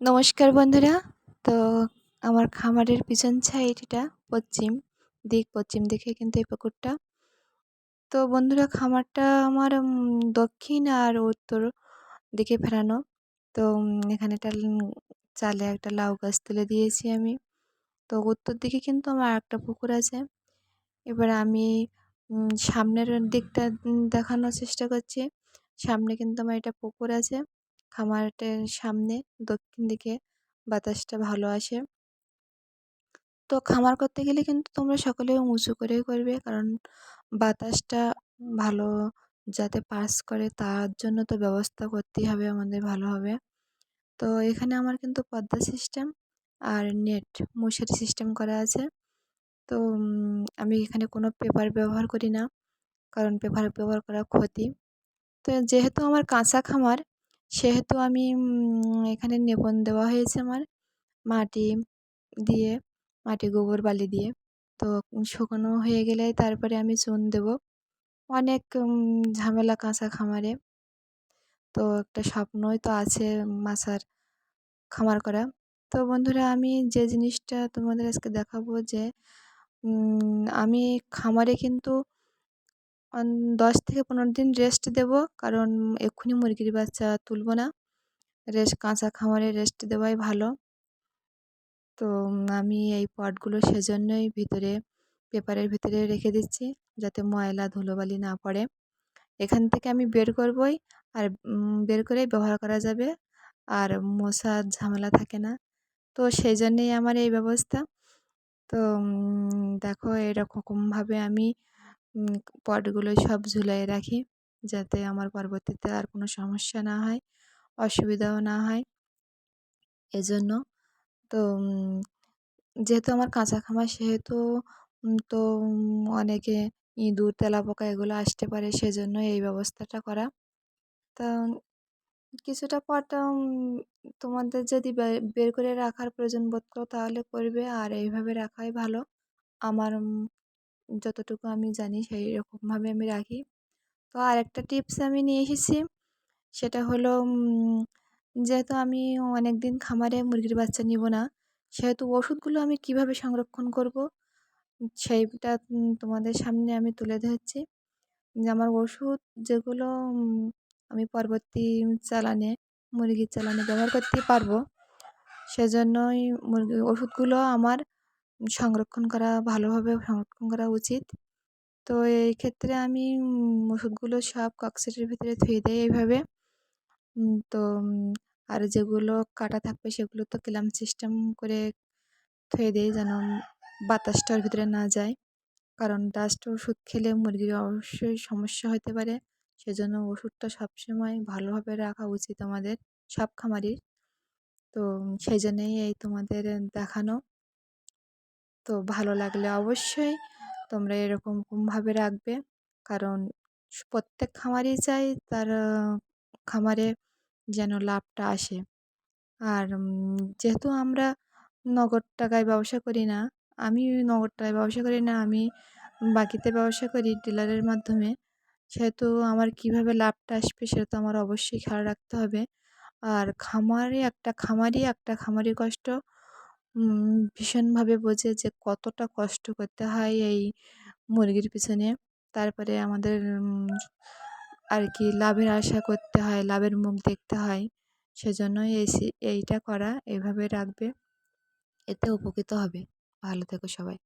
নমস্কার বন্ধুরা। তো আমার খামারের পিছন সাইড এটা পশ্চিম দিক, পশ্চিম দিকে কিন্তু এই পুকুরটা। তো বন্ধুরা, খামারটা আমার দক্ষিণ আর উত্তর দিকে ফেরানো। তো এখানে একটা চালে একটা লাউ গাছ তুলে দিয়েছি আমি। তো উত্তর দিকে কিন্তু আমার একটা পুকুর আছে। এবার আমি সামনের দিকটা দেখানোর চেষ্টা করছি। সামনে কিন্তু আমার এটা পুকুর আছে। খামারটার সামনে দক্ষিণ দিকে বাতাসটা ভালো আসে। তো খামার করতে গেলে কিন্তু তোমরা সকলে উঁচু করেই করবে, কারণ বাতাসটা ভালো যাতে পাস করে তার জন্য তো ব্যবস্থা করতেই হবে, আমাদের ভালোভাবে তো এখানে আমার কিন্তু পদ্মা সিস্টেম আর নেট মশারি সিস্টেম করা আছে। তো আমি এখানে কোনো পেপার ব্যবহার করি না, কারণ পেপার ব্যবহার করা ক্ষতি। তো যেহেতু আমার কাঁচা খামার সেহেতু আমি এখানে নেপন দেওয়া হয়েছে আমার মাটি দিয়ে, মাটি গোবর বালি দিয়ে। তো শুকনো হয়ে গেলে তারপরে আমি চুন দেব। অনেক ঝামেলা কাঁচা খামারে। তো একটা স্বপ্নই তো আছে মাছার খামার করা। তো বন্ধুরা, আমি যে জিনিসটা তোমাদের আজকে দেখাবো যে আমি খামারে কিন্তু দশ থেকে পনেরো দিন রেস্ট দেব। কারণ এক্ষুনি মুরগির বাচ্চা তুলব না। রেস্ট কাঁচা খামারে রেস্ট দেওয়াই ভালো। তো আমি এই পটগুলো সেজন্যই ভিতরে, পেপারের ভিতরে রেখে দিচ্ছি, যাতে ময়লা, ধুলোবালি না পড়ে। এখান থেকে আমি বের করবই, আর বের করেই ব্যবহার করা যাবে। আর মশার ঝামেলা থাকে না। তো সেই জন্যেই আমার এই ব্যবস্থা। তো দেখো এরকমভাবে আমি পটগুলো সব ঝুলাই রাখি যাতে আমার পরবর্তীতে আর কোনো সমস্যা না হয়, অসুবিধাও না হয়। এজন্য তো যেহেতু আমার কাঁচা খামার, সেহেতু তো অনেকে ইঁদুর, তেলাপোকা এগুলো আসতে পারে, সেজন্য এই ব্যবস্থাটা করা। তা, কিছুটা পট তোমাদের যদি বের করে রাখার প্রয়োজন বোধ করো তাহলে করবে, আর এইভাবে রাখাই ভালো। আমার যতটুকু আমি জানি সেই রকমভাবে আমি রাখি। তো আরেকটা টিপস আমি নিয়ে এসেছি, সেটা হলো যেহেতু আমি অনেক দিন খামারে মুরগির বাচ্চা নিব না, সেহেতু ওষুধগুলো আমি কীভাবে সংরক্ষণ করব, সেইটা তোমাদের সামনে আমি তুলে ধরছি। যে আমার ওষুধ যেগুলো আমি পরবর্তী চালানে, মুরগির চালানে ব্যবহার করতে পারব, সেজন্যই মুরগি, ওষুধগুলো আমার সংরক্ষণ করা, ভালোভাবে সংরক্ষণ করা উচিত। তো এই ক্ষেত্রে আমি ওষুধগুলো সব কক্সেটের ভিতরে ধুয়ে দেয় এইভাবে। তো আর যেগুলো কাটা থাকবে সেগুলো তো ক্লাম সিস্টেম করে ধুয়ে দিই যেন বাতাসটার ভিতরে না যায়। কারণ ডাস্ট ওষুধ খেলে মুরগির অবশ্যই সমস্যা হতে পারে। সেজন্য ওষুধটা সবসময় ভালোভাবে রাখা উচিত আমাদের সব খামারির। তো সেই জন্যেই এই তোমাদের দেখানো। তো ভালো লাগলে অবশ্যই তোমরা এরকমভাবে রাখবে। কারণ প্রত্যেক খামারই চাই তার, খামারে যেন লাভটা আসে। আর যেহেতু আমরা নগদ টাকায় ব্যবসা করি না, আমি নগদ টাকায় ব্যবসা করি না, আমি বাকিতে ব্যবসা করি ডিলারের মাধ্যমে, সেহেতু আমার কীভাবে লাভটা আসবে সেটা তো আমার অবশ্যই খেয়াল রাখতে হবে। আর খামারে একটা খামারই একটা খামারি কষ্ট। ভীষণভাবে বোঝে যে কতটা কষ্ট করতে হয় এই মুরগির পিছনে। তারপরে আমাদের আর কি লাভের আশা করতে হয়, লাভের মুখ দেখতে হয়। সেজন্যই এই এইটা করা, এভাবে রাখবে। এতে উপকৃত হবে। ভালো থেকো সবাই।